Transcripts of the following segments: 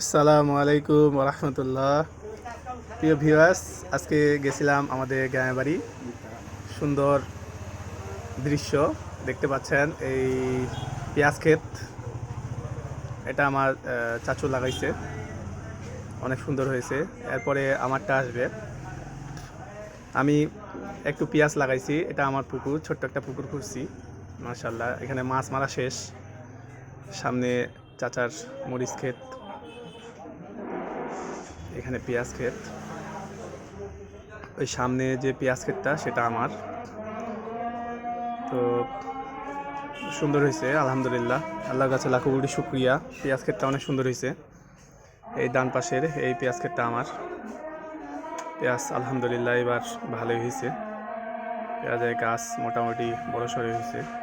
আসসালামু আলাইকুম রহমতুল্লাহ প্রিয় ভিউয়ার্স, আজকে গেছিলাম আমাদের গ্রামের বাড়ি। সুন্দর দৃশ্য দেখতে পাচ্ছেন, এই পেঁয়াজ ক্ষেত। এটা আমার চাচু লাগাইছে। অনেক সুন্দর হয়েছে। এরপরে আমারটা আসবে। আমি একটু পেঁয়াজ লাগাইছি, এটা আমার পুকুর, ছোট্ট একটা পুকুর খুঁজছি। মাশাল্লাহ এখানে মাছ মারা শেষ। সামনে চাচার মরিচ ক্ষেত। এখানে পেঁয়াজ ক্ষেত। ওই সামনে যে পেঁয়াজ ক্ষেতটা, সেটা আমার। তো সুন্দর হয়েছে, আলহামদুলিল্লাহ। আল্লাহর কাছে লাখো কোটি শুক্রিয়া। পেঁয়াজ ক্ষেতটা অনেক সুন্দর হয়েছে। এই ডান পাশের এই পেঁয়াজ ক্ষেতটা আমার। পেঁয়াজ আলহামদুলিল্লাহ এবার ভালোই হয়েছে। পেঁয়াজের গাছ মোটামুটি বড় সড়ো হয়েছে।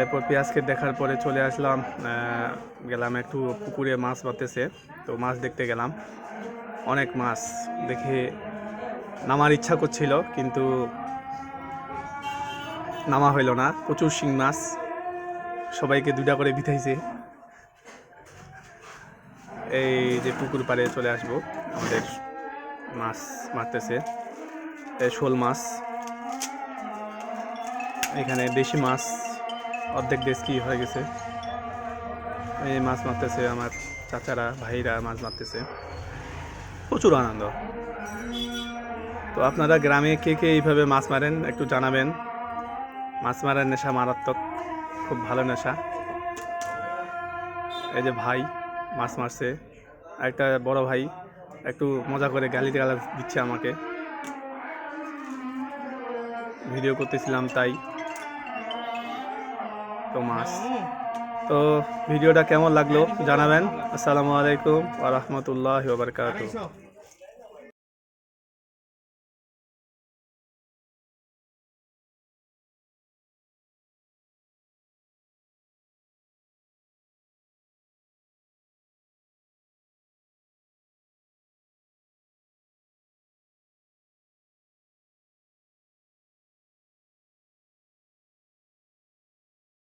এরপর পেঁয়াজ ক্ষেত দেখার পরে চলে আসলাম গেলাম একটু পুকুরে মাছ মারতেছে তো মাছ দেখতে গেলাম। অনেক মাছ দেখে নামার ইচ্ছা করছিল, কিন্তু নামা হইল না। প্রচুর শিং মাছ সবাইকে দুটা করে বিথাইছে। এই যে পুকুর পাড়ে চলে আসব। আমাদের মাছ মারতেছে শোল মাছ। এখানে দেশি মাছ অর্ধেক দেশকি হয়ে গেছে? এই মাছ মারতেছে আমার চাচারা, ভাইরা মাছ মারতেছে। প্রচুর আনন্দ। তো আপনারা গ্রামে কে কে এইভাবে মাছ মারেন একটু জানাবেন। মাছ মারার নেশা মারাত্মক, খুব ভালো নেশা। এই যে ভাই মাছ মারছে একটা বড় ভাই একটু মজা করে গালি গালা দিচ্ছে আমাকে। ভিডিও করতেছিলাম তাই। তো মাছ। তো ভিডিওটা কেমন লাগল জানাবেন। আসসালামু আলাইকুম আ রহমতুল্লাহ